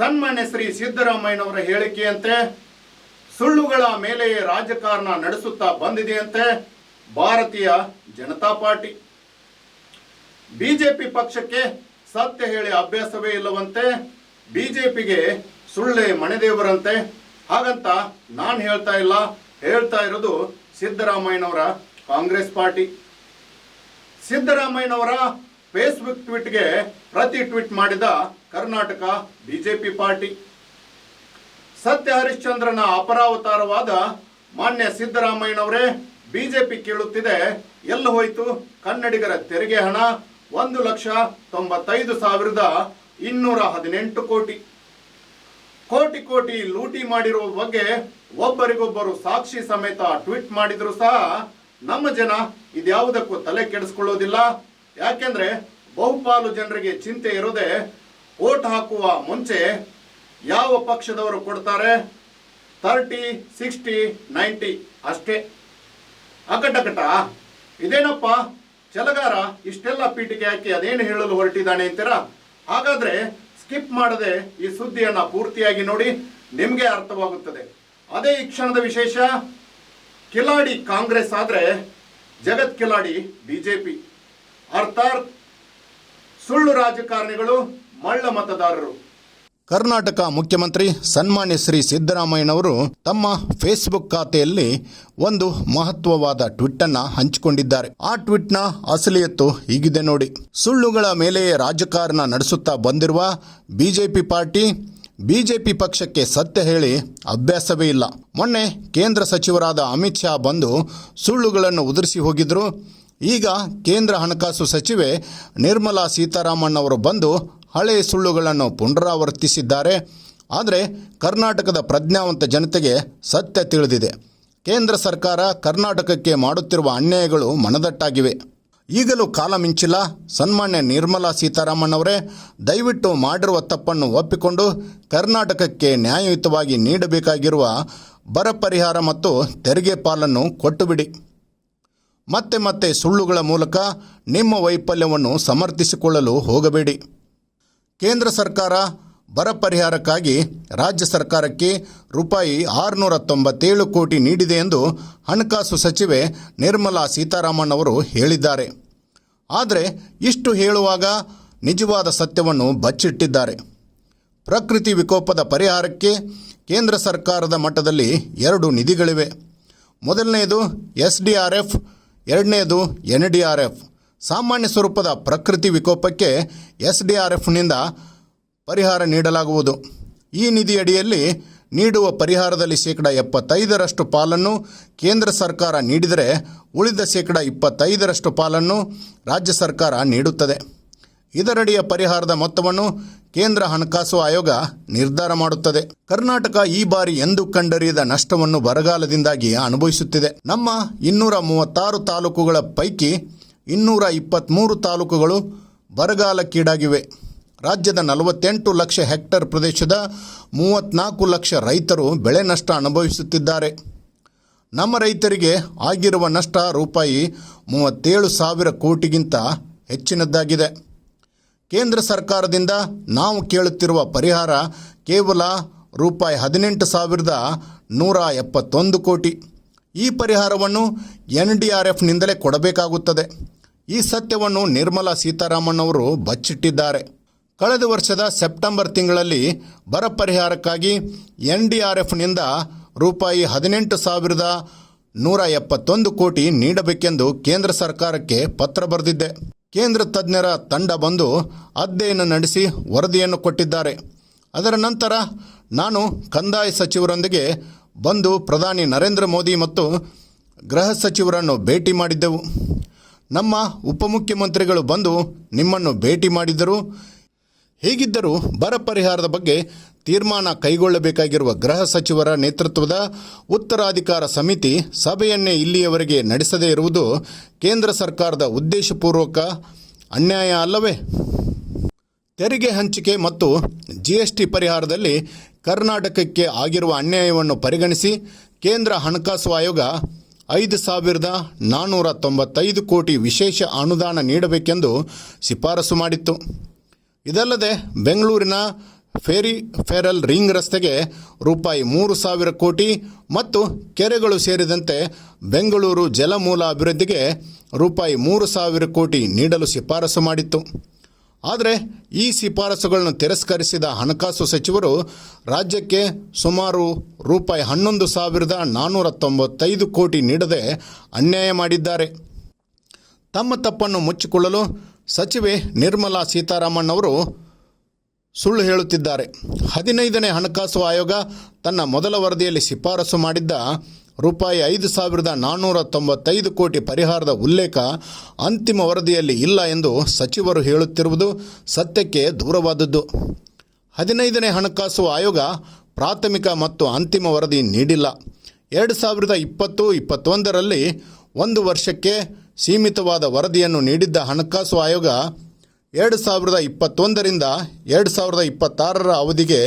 ಸನ್ಮಾನ್ಯ ಶ್ರೀ ಸಿದ್ದರಾಮಯ್ಯನವರ ಹೇಳಿಕೆಯಂತೆ ಸುಳ್ಳುಗಳ ಮೇಲೆ ರಾಜಕಾರಣ ನಡೆಸುತ್ತಾ ಬಂದಿದೆಯಂತೆ ಭಾರತೀಯ ಜನತಾ ಪಾರ್ಟಿ. ಬಿಜೆಪಿ ಪಕ್ಷಕ್ಕೆ ಸತ್ಯ ಹೇಳಿ ಅಭ್ಯಾಸವೇ ಇಲ್ಲವಂತೆ ಬಿಜೆಪಿಗೆ ಸುಳ್ಳೆ ಮನೆದೇವರಂತೆ ಹಾಗಂತ ನಾನು ಹೇಳ್ತಾ ಇಲ್ಲ. ಹೇಳ್ತಾ ಇರೋದು ಸಿದ್ದರಾಮಯ್ಯನವರ ಕಾಂಗ್ರೆಸ್ ಪಾರ್ಟಿ. ಸಿದ್ದರಾಮಯ್ಯನವರ ಫೇಸ್ಬುಕ್ ಟ್ವೀಟ್ಗೆ ಪ್ರತಿ ಟ್ವೀಟ್ ಮಾಡಿದ ಕರ್ನಾಟಕ ಬಿಜೆಪಿ ಪಾರ್ಟಿ. ಸತ್ಯ ಹರಿಶ್ಚಂದ್ರನ ಅಪರಾವತಾರವಾದ ಮಾನ್ಯ ಸಿದ್ದರಾಮಯ್ಯನವರೇ ಬಿಜೆಪಿ ಕೇಳುತ್ತಿದೆ, ಎಲ್ಲ ಹೋಯ್ತು? ಕನ್ನಡಿಗರ ತೆರಿಗೆ ಹಣ ಒಂದು ಲಕ್ಷ ತೊಂಬತ್ತೈದು ಸಾವಿರದ ಇನ್ನೂರ ಹದಿನೆಂಟು ಕೋಟಿ. ಕೋಟಿ ಕೋಟಿ ಲೂಟಿ ಮಾಡಿರುವ ಬಗ್ಗೆ ಒಬ್ಬರಿಗೊಬ್ಬರು ಸಾಕ್ಷಿ ಸಮೇತ ಟ್ವೀಟ್ ಮಾಡಿದ್ರು ಸಹ ನಮ್ಮ ಜನ ಇದ್ಯಾವುದಕ್ಕೂ ತಲೆ ಕೆಡಿಸ್ಕೊಳ್ಳೋದಿಲ್ಲ. ಯಾಕೆಂದ್ರೆ ಬಹುಪಾಲು ಜನರಿಗೆ ಚಿಂತೆ ಇರೋದೆ ಓಟ್ ಹಾಕುವ ಮುಂಚೆ ಯಾವ ಪಕ್ಷದವರು ಕೊಡ್ತಾರೆ? ತರ್ಟಿ, ಸಿಕ್ಸ್ಟಿ, ನೈಂಟಿ ಅಷ್ಟೇ. ಅಕಟಕಟ. ಇದೇನಪ್ಪ? ಚಲಗಾರ ಇಷ್ಟೆಲ್ಲ ಪೀಠಿಗೆ ಹಾಕಿ ಅದೇನು ಹೇಳಲು ಹೊರಟಿದ್ದಾನೆ ಅಂತೀರಾ? ಹಾಗಾದ್ರೆ ಸ್ಕಿಪ್ ಮಾಡದೆ ಈ ಸುದ್ದಿಯನ್ನ ಪೂರ್ತಿಯಾಗಿ ನೋಡಿ, ನಿಮಗೆ ಅರ್ಥವಾಗುತ್ತದೆ. ಅದೇ ಈ ಕ್ಷಣದ ವಿಶೇಷ, ಕಿಲಾಡಿ ಕಾಂಗ್ರೆಸ್ ಆದರೆ ಜಗತ್ ಕಿಲಾಡಿ ಬಿಜೆಪಿ. ಅರ್ಥಾತ್ ಸುಳ್ಳು ರಾಜಕಾರಣಿಗಳು ಮಳ್ಳ ಮತದಾರರು. ಕರ್ನಾಟಕ ಮುಖ್ಯಮಂತ್ರಿ ಸನ್ಮಾನ್ಯ ಶ್ರೀ ಸಿದ್ದರಾಮಯ್ಯನವರು ತಮ್ಮ ಫೇಸ್ಬುಕ್ ಖಾತೆಯಲ್ಲಿ ಒಂದು ಮಹತ್ವವಾದ ಟ್ವೀಟ್ ಅನ್ನ ಹಂಚಿಕೊಂಡಿದ್ದಾರೆ. ಆ ಟ್ವಿಟ್ನ ಅಸಲಿಯತ್ತು ಹೀಗಿದೆ ನೋಡಿ. ಸುಳ್ಳುಗಳ ಮೇಲೆಯೇ ರಾಜಕಾರಣ ನಡೆಸುತ್ತಾ ಬಂದಿರುವ ಬಿಜೆಪಿ ಪಾರ್ಟಿ, ಬಿಜೆಪಿ ಪಕ್ಷಕ್ಕೆ ಸತ್ಯ ಹೇಳಿ ಅಭ್ಯಾಸವೇ ಇಲ್ಲ. ಮೊನ್ನೆ ಕೇಂದ್ರ ಸಚಿವರಾದ ಅಮಿತ್ ಶಾ ಬಂದು ಸುಳ್ಳುಗಳನ್ನು ಉದುರಿಸಿ ಹೋಗಿದ್ರು. ಈಗ ಕೇಂದ್ರ ಹಣಕಾಸು ಸಚಿವೆ ನಿರ್ಮಲಾ ಸೀತಾರಾಮನ್ ಅವರು ಬಂದು ಹಳೆಯ ಸುಳ್ಳುಗಳನ್ನು ಪುನರಾವರ್ತಿಸಿದ್ದಾರೆ. ಆದರೆ ಕರ್ನಾಟಕದ ಪ್ರಜ್ಞಾವಂತ ಜನತೆಗೆ ಸತ್ಯ ತಿಳಿದಿದೆ. ಕೇಂದ್ರ ಸರ್ಕಾರ ಕರ್ನಾಟಕಕ್ಕೆ ಮಾಡುತ್ತಿರುವ ಅನ್ಯಾಯಗಳು ಮನದಟ್ಟಾಗಿವೆ. ಈಗಲೂ ಕಾಲ ಮಿಂಚಿಲ್ಲ. ಸನ್ಮಾನ್ಯ ನಿರ್ಮಲಾ ಸೀತಾರಾಮನ್ ಅವರೇ ದಯವಿಟ್ಟು ಮಾಡಿರುವ ತಪ್ಪನ್ನು ಒಪ್ಪಿಕೊಂಡು ಕರ್ನಾಟಕಕ್ಕೆ ನ್ಯಾಯಯುತವಾಗಿ ನೀಡಬೇಕಾಗಿರುವ ಬರ ಪರಿಹಾರ ಮತ್ತು ತೆರಿಗೆ ಪಾಲನ್ನು ಕೊಟ್ಟುಬಿಡಿ. ಮತ್ತೆ ಮತ್ತೆ ಸುಳ್ಳುಗಳ ಮೂಲಕ ನಿಮ್ಮ ವೈಫಲ್ಯವನ್ನು ಸಮರ್ಥಿಸಿಕೊಳ್ಳಲು ಹೋಗಬೇಡಿ. ಕೇಂದ್ರ ಸರ್ಕಾರ ಬರ ಪರಿಹಾರಕ್ಕಾಗಿ ರಾಜ್ಯ ಸರ್ಕಾರಕ್ಕೆ ರೂಪಾಯಿ ಆರುನೂರ ತೊಂಬತ್ತೇಳು ಕೋಟಿ ನೀಡಿದೆ ಎಂದು ಹಣಕಾಸು ಸಚಿವೆ ನಿರ್ಮಲಾ ಸೀತಾರಾಮನ್ ಅವರು ಹೇಳಿದ್ದಾರೆ. ಆದರೆ ಇಷ್ಟು ಹೇಳುವಾಗ ನಿಜವಾದ ಸತ್ಯವನ್ನು ಬಚ್ಚಿಟ್ಟಿದ್ದಾರೆ. ಪ್ರಕೃತಿ ವಿಕೋಪದ ಪರಿಹಾರಕ್ಕೆ ಕೇಂದ್ರ ಸರ್ಕಾರದ ಮಟ್ಟದಲ್ಲಿ ಎರಡು ನಿಧಿಗಳಿವೆ. ಮೊದಲನೆಯದು ಎಸ್ ಡಿ ಆರ್ ಎಫ್ ಎರಡನೆಯದು ಎನ್ ಡಿ ಆರ್ ಎಫ್. ಸಾಮಾನ್ಯ ಸ್ವರೂಪದ ಪ್ರಕೃತಿ ವಿಕೋಪಕ್ಕೆ ಎಸ್ ಡಿ ಆರ್ ಎಫ್ನಿಂದ ಪರಿಹಾರ ನೀಡಲಾಗುವುದು. ಈ ನಿಧಿಯಡಿಯಲ್ಲಿ ನೀಡುವ ಪರಿಹಾರದಲ್ಲಿ ಶೇಕಡ ಎಪ್ಪತ್ತೈದರಷ್ಟು ಪಾಲನ್ನು ಕೇಂದ್ರ ಸರ್ಕಾರ ನೀಡಿದರೆ ಉಳಿದ ಶೇಕಡ ಇಪ್ಪತ್ತೈದರಷ್ಟು ಪಾಲನ್ನು ರಾಜ್ಯ ಸರ್ಕಾರ ನೀಡುತ್ತದೆ. ಇದರಡಿಯ ಪರಿಹಾರದ ಮೊತ್ತವನ್ನು ಕೇಂದ್ರ ಹಣಕಾಸು ಆಯೋಗ ನಿರ್ಧಾರ ಮಾಡುತ್ತದೆ. ಕರ್ನಾಟಕ ಈ ಬಾರಿ ಎಂದು ಕಂಡರಿಯದ ನಷ್ಟವನ್ನು ಬರಗಾಲದಿಂದಾಗಿ ಅನುಭವಿಸುತ್ತಿದೆ. ನಮ್ಮ ಇನ್ನೂರ ಮೂವತ್ತಾರು ತಾಲೂಕುಗಳ ಪೈಕಿ ಇನ್ನೂರ ಇಪ್ಪತ್ತ್ಮೂರು ತಾಲೂಕುಗಳು ಬರಗಾಲಕ್ಕೀಡಾಗಿವೆ. ರಾಜ್ಯದ ನಲವತ್ತೆಂಟು ಲಕ್ಷ ಹೆಕ್ಟರ್ ಪ್ರದೇಶದ ಮೂವತ್ತ್ನಾಲ್ಕು ಲಕ್ಷ ರೈತರು ಬೆಳೆ ನಷ್ಟ ಅನುಭವಿಸುತ್ತಿದ್ದಾರೆ. ನಮ್ಮ ರೈತರಿಗೆ ಆಗಿರುವ ನಷ್ಟ ರೂಪಾಯಿ ಮೂವತ್ತೇಳು ಸಾವಿರ ಕೋಟಿಗಿಂತ ಹೆಚ್ಚಿನದ್ದಾಗಿದೆ. ಕೇಂದ್ರ ಸರ್ಕಾರದಿಂದ ನಾವು ಕೇಳುತ್ತಿರುವ ಪರಿಹಾರ ಕೇವಲ ರೂಪಾಯಿ ಹದಿನೆಂಟು ಸಾವಿರದ ನೂರ ಎಪ್ಪತ್ತೊಂದು ಕೋಟಿ. ಈ ಪರಿಹಾರವನ್ನು ಎನ್ ಡಿ ಆರ್ ಎಫ್ನಿಂದಲೇ ಕೊಡಬೇಕಾಗುತ್ತದೆ. ಈ ಸತ್ಯವನ್ನು ನಿರ್ಮಲಾ ಸೀತಾರಾಮನ್ ಅವರು ಬಚ್ಚಿಟ್ಟಿದ್ದಾರೆ. ಕಳೆದ ವರ್ಷದ ಸೆಪ್ಟೆಂಬರ್ ತಿಂಗಳಲ್ಲಿ ಬರ ಪರಿಹಾರಕ್ಕಾಗಿ ಎನ್ ಡಿ ಆರ್ ಎಫ್ನಿಂದ ರೂಪಾಯಿ ಹದಿನೆಂಟು ಸಾವಿರದ ನೂರ ಎಪ್ಪತ್ತೊಂದು ಕೋಟಿ ನೀಡಬೇಕೆಂದು ಕೇಂದ್ರ ಸರ್ಕಾರಕ್ಕೆ ಪತ್ರ ಬರೆದಿದ್ದೆ. ಕೇಂದ್ರ ತಜ್ಞರ ತಂಡ ಬಂದು ಅಧ್ಯಯನ ನಡೆಸಿ ವರದಿಯನ್ನು ಕೊಟ್ಟಿದ್ದಾರೆ. ಅದರ ನಂತರ ನಾನು ಕಂದಾಯ ಸಚಿವರೊಂದಿಗೆ ಬಂದು ಪ್ರಧಾನಿ ನರೇಂದ್ರ ಮೋದಿ ಮತ್ತು ಗೃಹ ಸಚಿವರನ್ನು ಭೇಟಿ ಮಾಡಿದ್ದೆವು. ನಮ್ಮ ಉಪಮುಖ್ಯಮಂತ್ರಿಗಳು ಬಂದು ನಿಮ್ಮನ್ನು ಭೇಟಿ ಮಾಡಿದ್ದರು ಹೇಗಿದ್ದರೂ ಬರ ಪರಿಹಾರದ ಬಗ್ಗೆ ತೀರ್ಮಾನ ಕೈಗೊಳ್ಳಬೇಕಾಗಿರುವ ಗೃಹ ಸಚಿವರ ನೇತೃತ್ವದ ಉತ್ತರಾಧಿಕಾರ ಸಮಿತಿ ಸಭೆಯನ್ನೇ ಇಲ್ಲಿಯವರೆಗೆ ನಡೆಸದೇ ಇರುವುದು ಕೇಂದ್ರ ಸರ್ಕಾರದ ಉದ್ದೇಶಪೂರ್ವಕ ಅನ್ಯಾಯ ಅಲ್ಲವೇ? ತೆರಿಗೆ ಹಂಚಿಕೆ ಮತ್ತು ಜಿಎಸ್ಟಿ ಪರಿಹಾರದಲ್ಲಿ ಕರ್ನಾಟಕಕ್ಕೆ ಆಗಿರುವ ಅನ್ಯಾಯವನ್ನು ಪರಿಗಣಿಸಿ ಕೇಂದ್ರ ಹಣಕಾಸು ಆಯೋಗ ಐದು ಸಾವಿರದ ನಾನ್ನೂರ ತೊಂಬತ್ತೈದು ಕೋಟಿ ವಿಶೇಷ ಅನುದಾನ ನೀಡಬೇಕೆಂದು ಶಿಫಾರಸು ಮಾಡಿತ್ತು. ಇದಲ್ಲದೆ ಬೆಂಗಳೂರಿನ ಫೇರಿ ಫೇರಲ್ ರಿಂಗ್ ರಸ್ತೆಗೆ ರೂಪಾಯಿ ಮೂರು ಸಾವಿರ ಕೋಟಿ ಮತ್ತು ಕೆರೆಗಳು ಸೇರಿದಂತೆ ಬೆಂಗಳೂರು ಜಲಮೂಲ ಅಭಿವೃದ್ಧಿಗೆ ರೂಪಾಯಿ ಮೂರು ಸಾವಿರ ಕೋಟಿ ನೀಡಲು ಶಿಫಾರಸು ಮಾಡಿತ್ತು. ಆದರೆ ಈ ಶಿಫಾರಸುಗಳನ್ನು ತಿರಸ್ಕರಿಸಿದ ಹಣಕಾಸು ಸಚಿವರು ರಾಜ್ಯಕ್ಕೆ ಸುಮಾರು ರೂಪಾಯಿ ಹನ್ನೊಂದು ಸಾವಿರದ ನಾನ್ನೂರ ತೊಂಬತ್ತೈದು ಕೋಟಿ ನೀಡದೆ ಅನ್ಯಾಯ ಮಾಡಿದ್ದಾರೆ. ತಮ್ಮ ತಪ್ಪನ್ನು ಮುಚ್ಚಿಕೊಳ್ಳಲು ಸಚಿವೆ ನಿರ್ಮಲಾ ಸೀತಾರಾಮನ್ ಅವರು ಸುಳ್ಳು ಹೇಳುತ್ತಿದ್ದಾರೆ. ಹದಿನೈದನೇ ಹಣಕಾಸು ಆಯೋಗ ತನ್ನ ಮೊದಲ ವರದಿಯಲ್ಲಿ ಶಿಫಾರಸು ಮಾಡಿದ್ದ ರೂಪಾಯಿ ಐದು ಸಾವಿರದ ನಾನ್ನೂರ ತೊಂಬತ್ತೈದು ಕೋಟಿ ಪರಿಹಾರದ ಉಲ್ಲೇಖ ಅಂತಿಮ ವರದಿಯಲ್ಲಿ ಇಲ್ಲ ಎಂದು ಸಚಿವರು ಹೇಳುತ್ತಿರುವುದು ಸತ್ಯಕ್ಕೆ ದೂರವಾದದ್ದು. ಹದಿನೈದನೇ ಹಣಕಾಸು ಆಯೋಗ ಪ್ರಾಥಮಿಕ ಮತ್ತು ಅಂತಿಮ ವರದಿ ನೀಡಿಲ್ಲ. ಎರಡು ಸಾವಿರದ ಇಪ್ಪತ್ತು, ಇಪ್ಪತ್ತೊಂದರಲ್ಲಿ ಒಂದು ವರ್ಷಕ್ಕೆ ಸೀಮಿತವಾದ ವರದಿಯನ್ನು ನೀಡಿದ್ದ ಹಣಕಾಸು ಆಯೋಗ ಎರಡು ಸಾವಿರದ ಇಪ್ಪತ್ತೊಂದರಿಂದ ಎರಡು ಸಾವಿರದ ಇಪ್ಪತ್ತಾರರ ಅವಧಿಗೆ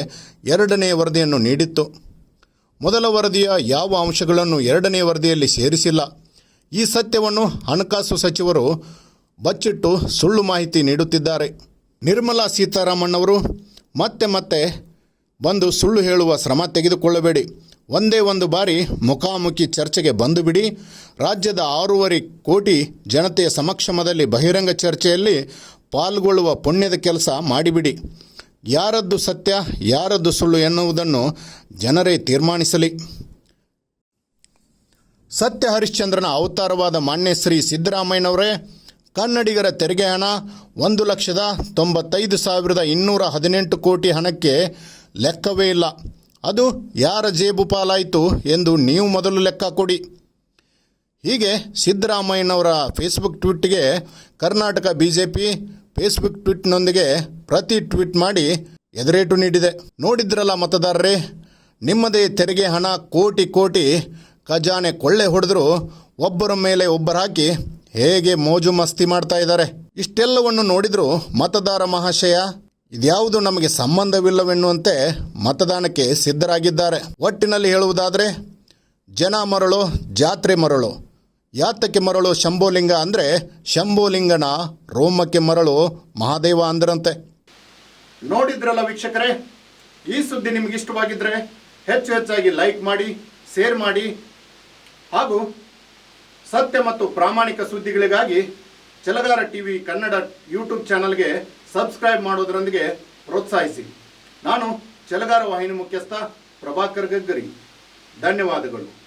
ಎರಡನೇ ವರದಿಯನ್ನು ನೀಡಿತ್ತು. ಮೊದಲ ವರದಿಯ ಯಾವ ಅಂಶಗಳನ್ನು ಎರಡನೇ ವರದಿಯಲ್ಲಿ ಸೇರಿಸಿಲ್ಲ. ಈ ಸತ್ಯವನ್ನು ಹಣಕಾಸು ಸಚಿವರು ಬಚ್ಚಿಟ್ಟು ಸುಳ್ಳು ಮಾಹಿತಿ ನೀಡುತ್ತಿದ್ದಾರೆ. ನಿರ್ಮಲಾ ಸೀತಾರಾಮನ್ ಅವರು ಮತ್ತೆ ಮತ್ತೆ ಬಂದು ಸುಳ್ಳು ಹೇಳುವ ಶ್ರಮ ತೆಗೆದುಕೊಳ್ಳಬೇಡಿ. ಒಂದೇ ಒಂದು ಬಾರಿ ಮುಖಾಮುಖಿ ಚರ್ಚೆಗೆ ಬಂದು ಬಿಡಿ. ರಾಜ್ಯದ ಆರೂವರೆ ಕೋಟಿ ಜನತೆಯ ಸಮಕ್ಷಮದಲ್ಲಿ ಬಹಿರಂಗ ಚರ್ಚೆಯಲ್ಲಿ ಪಾಲ್ಗೊಳ್ಳುವ ಪುಣ್ಯದ ಕೆಲಸ ಮಾಡಿಬಿಡಿ. ಯಾರದ್ದು ಸತ್ಯ, ಯಾರದ್ದು ಸುಳ್ಳು ಎನ್ನುವುದನ್ನು ಜನರೇ ತೀರ್ಮಾನಿಸಲಿ. ಸತ್ಯ ಹರಿಶ್ಚಂದ್ರನ ಅವತಾರವಾದ ಮಾನ್ಯ ಶ್ರೀ ಸಿದ್ದರಾಮಯ್ಯನವರೇ, ಕನ್ನಡಿಗರ ತೆರಿಗೆ ಹಣ ಒಂದು ಲಕ್ಷದ ತೊಂಬತ್ತೈದು ಸಾವಿರದ ಇನ್ನೂರ ಹದಿನೆಂಟು ಕೋಟಿ ಹಣಕ್ಕೆ ಲೆಕ್ಕವೇ ಇಲ್ಲ. ಅದು ಯಾರ ಜೇಬು ಪಾಲಾಯಿತು ಎಂದು ನೀವು ಮೊದಲು ಲೆಕ್ಕ ಕೊಡಿ. ಹೀಗೆ ಸಿದ್ದರಾಮಯ್ಯನವರ Facebook ಟ್ವೀಟ್ಗೆ Karnataka B J P Facebook ಟ್ವೀಟ್ನೊಂದಿಗೆ ಪ್ರತಿ ಟ್ವೀಟ್ ಮಾಡಿ ಎದುರೇಟು ನೀಡಿದೆ. ನೋಡಿದ್ರಲ್ಲ ಮತದಾರರೇ, ನಿಮ್ಮದೇ ತೆರಿಗೆ ಹಣ ಕೋಟಿ ಕೋಟಿ ಖಜಾನೆ ಕೊಳ್ಳೆ ಹೊಡೆದರೂ ಒಬ್ಬರ ಮೇಲೆ ಒಬ್ಬರು ಹಾಕಿ ಹೇಗೆ ಮೋಜು ಮಸ್ತಿ ಮಾಡ್ತಾ ಇದ್ದಾರೆ. ಇಷ್ಟೆಲ್ಲವನ್ನು ನೋಡಿದರೂ ಮತದಾರ ಮಹಾಶಯ ಇದ್ಯಾವುದು ನಮಗೆ ಸಂಬಂಧವಿಲ್ಲವೆನ್ನುವಂತೆ ಮತದಾನಕ್ಕೆ ಸಿದ್ಧರಾಗಿದ್ದಾರೆ. ಒಟ್ಟಿನಲ್ಲಿ ಹೇಳುವುದಾದರೆ, ಜನ ಮರಳು, ಜಾತ್ರೆ ಮರಳು, ಯಾತಕ್ಕೆ ಮರಳು ಶಂಭೋಲಿಂಗ ಅಂದರೆ ಶಂಭೋಲಿಂಗನ ರೋಮಕ್ಕೆ ಮರಳು ಮಹಾದೇವ ಅಂದ್ರಂತೆ. ನೋಡಿದ್ರಲ್ಲ ವೀಕ್ಷಕರೇ, ಈ ಸುದ್ದಿ ನಿಮ್ಗೆ ಇಷ್ಟವಾಗಿದ್ರೆ ಹೆಚ್ಚು ಹೆಚ್ಚಾಗಿ ಲೈಕ್ ಮಾಡಿ, ಶೇರ್ ಮಾಡಿ, ಹಾಗೂ ಸತ್ಯ ಮತ್ತು ಪ್ರಾಮಾಣಿಕ ಸುದ್ದಿಗಳಿಗಾಗಿ ಚಲಗಾರ ಟಿವಿ ಕನ್ನಡ ಯೂಟ್ಯೂಬ್ ಚಾನಲ್ಗೆ ಸಬ್ಸ್ಕ್ರೈಬ್ ಮಾಡೋದರೊಂದಿಗೆ ಪ್ರೋತ್ಸಾಹಿಸಿ. ನಾನು ಚಲಗಾರ ವಾಹಿನಿ ಮುಖ್ಯಸ್ಥ ಪ್ರಭಾಕರ್ ಗಗ್ಗರಿ. ಧನ್ಯವಾದಗಳು.